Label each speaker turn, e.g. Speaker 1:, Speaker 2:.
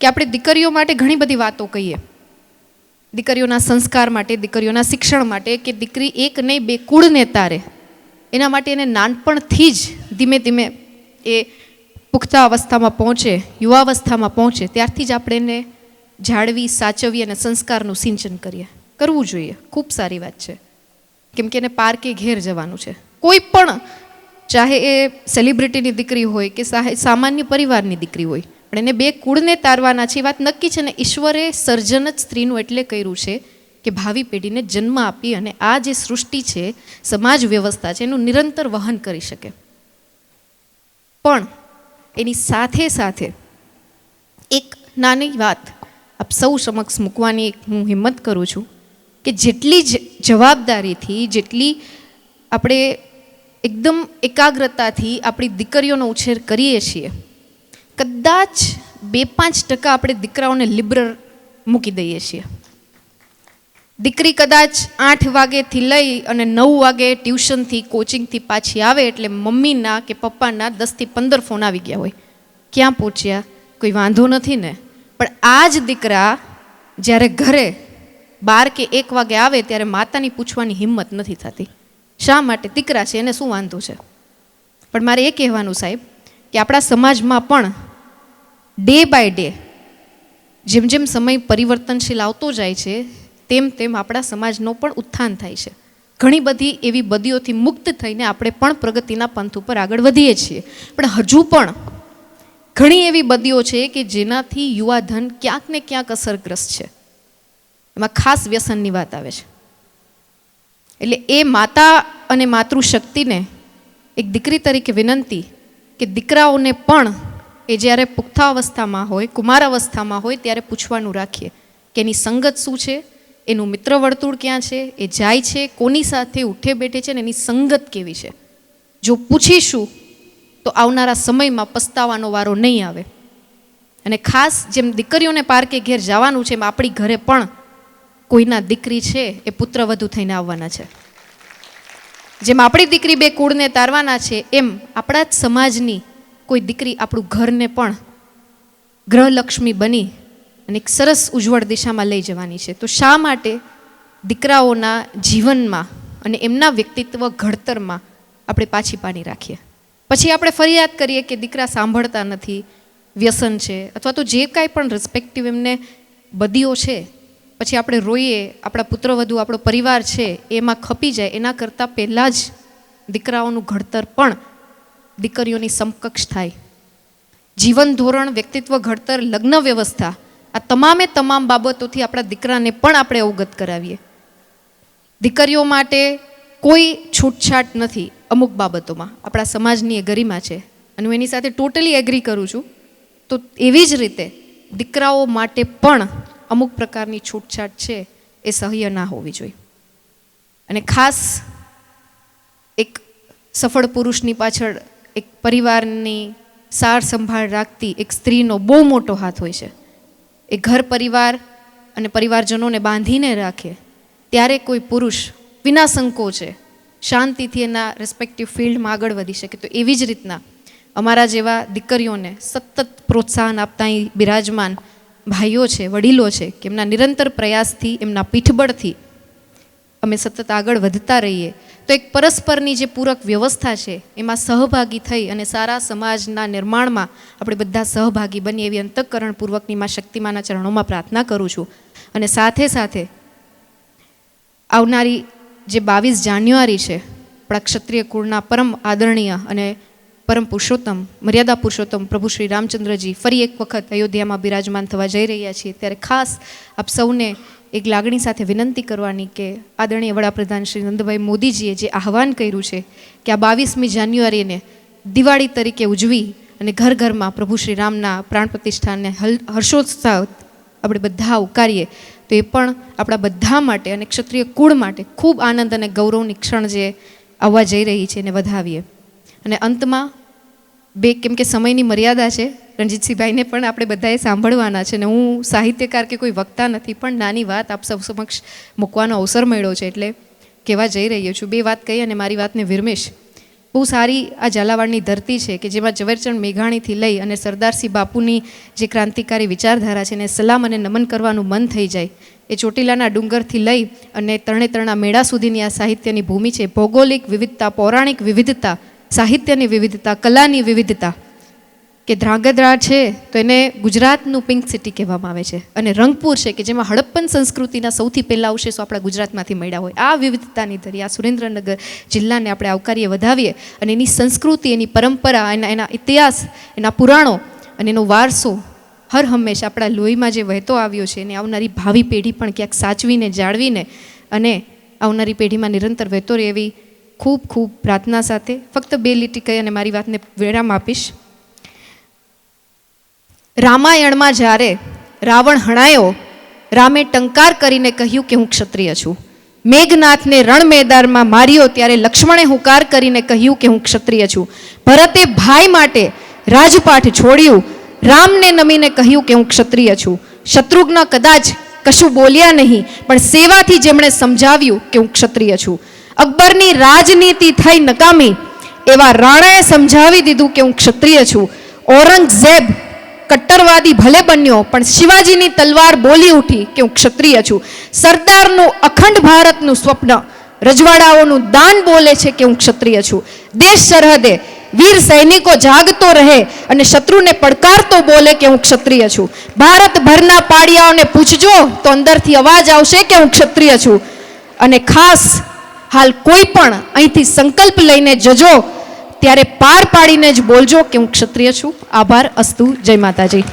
Speaker 1: કે આપણે દીકરીઓ માટે ઘણી બધી વાતો કહીએ. દીકરીઓના સંસ્કાર માટે, દીકરીઓના શિક્ષણ માટે કે દીકરી એક નહીં, બે કુળને તારે એના માટે એને નાનપણથી જ ધીમે ધીમે એ પુખ્તા અવસ્થામાં પહોંચે યુવાવસ્થામાં પહોંચે. ત્યારથી જ આપણે એને જાળવી, સાચવી અને સંસ્કારનું સિંચન કરીએ. કરવું જોઈએ. ખૂબ સારી વાત છે. કેમ કે એને પાર્કે ઘેર જવાનું છે. કોઈ પણ, ચાહે એ સેલિબ્રિટીની દીકરી હોય કે સામાન્ય પરિવારની દીકરી હોય પણ એને બે કુળને તારવાના છે, એ વાત નક્કી છે ને ઈશ્વરે સર્જન જ સ્ત્રીનું એટલે કર્યું છે કે ભાવિ પેઢીને જન્મ આપી અને આ જે સૃષ્ટિ છે, સમાજ વ્યવસ્થા છે, એનું નિરંતર વહન કરી શકે. પણ એની સાથે સાથે એક નાની વાત આપ સૌ સમક્ષ મૂકવાની એક હું હિંમત કરું છું કે જેટલી જ જવાબદારીથી, જેટલી આપણે એકદમ એકાગ્રતાથી આપણી દીકરીઓનો ઉછેર કરીએ છીએ કદાચ બે પાંચ ટકા આપણે દીકરાઓને લિબરલ મૂકી દઈએ છીએ. દીકરી કદાચ આઠ વાગેથી લઈ અને નવ વાગે ટ્યુશનથી, કોચિંગથી પાછી આવે એટલે મમ્મીના કે પપ્પાના દસથી પંદર ફોન આવી ગયા હોય. ક્યાં પહોંચ્યા? કોઈ વાંધો નથી ને? પણ આ જ દીકરા જ્યારે ઘરે બાર કે એક વાગે આવે ત્યારે માતાની પૂછવાની હિંમત નથી થતી. શા માટે? દીકરા છે, એને શું વાંધો છે? પણ મારે એ કહેવાનું સાહેબ કે આપણા સમાજમાં પણ ડે બાય ડે જેમ જેમ સમય પરિવર્તનશીલ આવતો જાય છે, તેમ તેમ આપણા સમાજનો પણ ઉત્થાન થાય છે. ઘણી બધી એવી બદીઓથી મુક્ત થઈને આપણે પણ પ્રગતિના પંથ ઉપર આગળ વધીએ છીએ. પણ હજુ પણ ઘણી એવી બદીઓ છે કે જેનાથી યુવાધન ક્યાંક ને ક્યાંક અસરગ્રસ્ત છે. એમાં ખાસ વ્યસનની વાત આવે છે. એટલે એ માતા અને માતૃશક્તિને એક દીકરી તરીકે વિનંતી કે દીકરાઓને પણ એ જ્યારે પુખ્તા અવસ્થામાં હોય કુમાર અવસ્થામાં હોય, ત્યારે પૂછવાનું રાખીએ કે એની સંગત શું છે? એનું મિત્ર વર્તુળ ક્યાં છે? એ જાય છે? કોની સાથે ઉઠે બેઠે છે? ને એની સંગત કેવી છે? જો પૂછીશું, તો આવનારા સમયમાં પસ્તાવાનો વારો નહીં આવે. અને ખાસ જેમ દીકરીઓને પાર્કે ઘેર જવાનું છે, એમ આપણી ઘરે પણ કોઈના દીકરી છે, એ પુત્રવધુ થઈને આવવાના છે. જેમ આપણી દીકરી બે કુળને તારવાના છે, એમ આપણા જ સમાજની કોઈ દીકરી આપણું ઘરને પણ ગ્રહલક્ષ્મી બની અને એક સરસ ઉજ્જવળ દિશામાં લઈ જવાની છે. તો શા માટે દીકરાઓના જીવનમાં અને એમના વ્યક્તિત્વ ઘડતરમાં આપણે પાછી પાણી રાખીએ? પછી આપણે ફરિયાદ કરીએ કે દીકરા સાંભળતા નથી, વ્યસન છે, અથવા તો જે કાંઈ પણ રિસ્પેક્ટિવ એમને બદીઓ છે, પછી આપણે રોઈએ, આપણા પુત્રવધુ આપણો પરિવાર છે, એમાં ખપી જાય, એના કરતાં પહેલાં જ દીકરાઓનું ઘડતર પણ દીકરીઓની સમકક્ષ થાય. જીવન ધોરણ, વ્યક્તિત્વ ઘડતર, લગ્ન વ્યવસ્થા, આ તમામે તમામ બાબતોથી આપણા દીકરાને પણ આપણે અવગત કરાવીએ. દીકરીઓ માટે કોઈ છૂટછાટ નથી અમુક બાબતોમાં. આપણા સમાજની એ ગરિમા છે. અને હું એની સાથે ટોટલી એગ્રી કરું છું. તો એવી જ રીતે દીકરાઓ માટે પણ અમુક પ્રકારની છૂટછાટ છે એ સહ્ય ના હોવી જોઈએ. અને ખાસ એક સફળ પુરુષની પાછળ પરિવારની સાર સંભાળ રાખતી એક સ્ત્રીનો બહુ મોટો હાથ હોય છે. એ ઘર પરિવાર અને પરિવારજનોને બાંધીને રાખે. ત્યારે કોઈ પુરુષ વિના સંકોચે શાંતિથી એના રેસ્પેક્ટિવ ફિલ્ડમાં આગળ વધી શકે. તો એવી જ રીતના અમારા જેવા દીકરીઓને સતત પ્રોત્સાહન આપતા અહીં બિરાજમાન ભાઈઓ છે, વડીલો છે, કે એમના નિરંતર પ્રયાસથી, એમના પીઠબળથી અમે સતત આગળ વધતા રહીએ. તો એક પરસ્પરની જે પૂરક વ્યવસ્થા છે, એમાં સહભાગી થઈ અને સારા સમાજના નિર્માણમાં આપણે બધા સહભાગી બની એવી અંતઃકરણપૂર્વકની માં શક્તિમાના ચરણોમાં પ્રાર્થના કરું છું. અને સાથે સાથે આવનારી જે બાવીસ જાન્યુઆરી છે, આપણા ક્ષત્રિય કુળના પરમ આદરણીય અને પરમ પુરુષોત્તમ, મર્યાદા પુરુષોત્તમ પ્રભુ શ્રી રામચંદ્રજી ફરી એક વખત અયોધ્યામાં બિરાજમાન થવા જઈ રહ્યા છીએ. ત્યારે ખાસ આપ સૌને એક લાગણી સાથે વિનંતી કરવાની કે આદરણીય વડાપ્રધાન શ્રી નંદભાઈ મોદીજીએ જે આહવાન કર્યું છે કે આ બાવીસમી જાન્યુઆરીને દિવાળી તરીકે ઉજવી અને ઘર ઘરમાં પ્રભુ શ્રી રામના પ્રાણ પ્રતિષ્ઠાને હર્ષોત્સાહ આપણે બધા ઉકારીએ, તો એ પણ આપણા બધા માટે અને ક્ષત્રિય કુળ માટે ખૂબ આનંદ અને ગૌરવની ક્ષણ જે આવવા જઈ રહી છે એને વધાવીએ. અને અંતમાં બે, કેમ કે સમયની મર્યાદા છે રણજીતસિંહભાઈને પણ આપણે બધાએ સાંભળવાના છે ને હું સાહિત્યકાર કે કોઈ વક્તા નથી, પણ નાની વાત આપ સૌ સમક્ષ મૂકવાનો અવસર મળ્યો છે એટલે કહેવા જઈ રહ્યો છું. બે વાત કહી અને મારી વાતને વિરમેશ. બહુ સારી આ ઝાલાવાડની ધરતી છે કે જેમાં ઝવેરચંદ મેઘાણીથી લઈ અને સરદારસિંહ બાપુની જે ક્રાંતિકારી વિચારધારા છે એને સલામ અને નમન કરવાનું મન થઈ જાય, એ ચોટીલાના ડુંગરથી લઈ અને તરણે તરણા મેળા સુધીની આ સાહિત્યની ભૂમિ છે. ભૌગોલિક વિવિધતા, પૌરાણિક વિવિધતા, સાહિત્યની વિવિધતા, કલાની વિવિધતા કે ધ્રાંગધ્રા છે, તો એને ગુજરાતનું પિંક સિટી કહેવામાં આવે છે. અને રંગપુર છે, કે જેમાં હડપ્પન સંસ્કૃતિના સૌથી પહેલા અવશેષો આપણા ગુજરાતમાંથી મળ્યા હોય. આ વિવિધતાની ધરી આ સુરેન્દ્રનગર જિલ્લાને આપણે આવકારીએ વધાવીએ અને એની સંસ્કૃતિ, એની પરંપરા, એના એના ઇતિહાસ, એના પુરાણો અને એનો વારસો હર હંમેશા આપણા લોહીમાં જે વહેતો આવ્યો છે, એને આવનારી ભાવિ પેઢી પણ ક્યાંક સાચવીને, જાળવીને અને આવનારી પેઢીમાં નિરંતર વહેતો રહે એવી ખૂબ ખૂબ પ્રાર્થના સાથે ફક્ત બે લીટી કહી અને મારી વાતને વિરામ આપીશ. રામાયણમાં જ્યારે રાવણ હણાયો, રામે ટંકાર કરીને કહ્યું કે હું ક્ષત્રિય છું. મેઘનાથને રણ મેદાનમાં માર્યો ત્યારે લક્ષ્મણે હુંકાર કરીને કહ્યું કે હું ક્ષત્રિય છું. ભરતે ભાઈ માટે રાજપાઠ છોડ્યું. રામને નમીને કહ્યું કે હું ક્ષત્રિય છું. શત્રુઘ્ન કદાચ કશું બોલ્યા નહીં, પણ સેવાથી જેમણે સમજાવ્યું કે હું ક્ષત્રિય છું. અકબરની રાજનીતિ થઈ નકામી, એવા રાણાએ સમજાવી દીધું કે હું ક્ષત્રિય છું. ઔરંગઝેબ કટ્ટરવાદી ભલે બન્યો, પણ શિવાજીની તલવાર બોલી ઉઠી કે હું ક્ષત્રિય છું. સરદારનું અખંડ ભારતનું સ્વપ્ન, રજવાડાઓનું દાન બોલે છે કે હું ક્ષત્રિય છું. દેશ સરહદે વીર સૈનિકો જાગતો રહે અને શત્રુને પડકારતો બોલે કે હું ક્ષત્રિય છું. ભારતભરના પાડિયાઓને પૂછજો તો અંદરથી અવાજ આવશે કે હું ક્ષત્રિય છું. અને ખાસ હાલ કોઈ પણ અહીંથી સંકલ્પ લઈને જજો ત્યારે પાર પાડીને જ બોલજો કે હું ક્ષત્રિય છું. આભાર અસ્તુ જય માતાજી.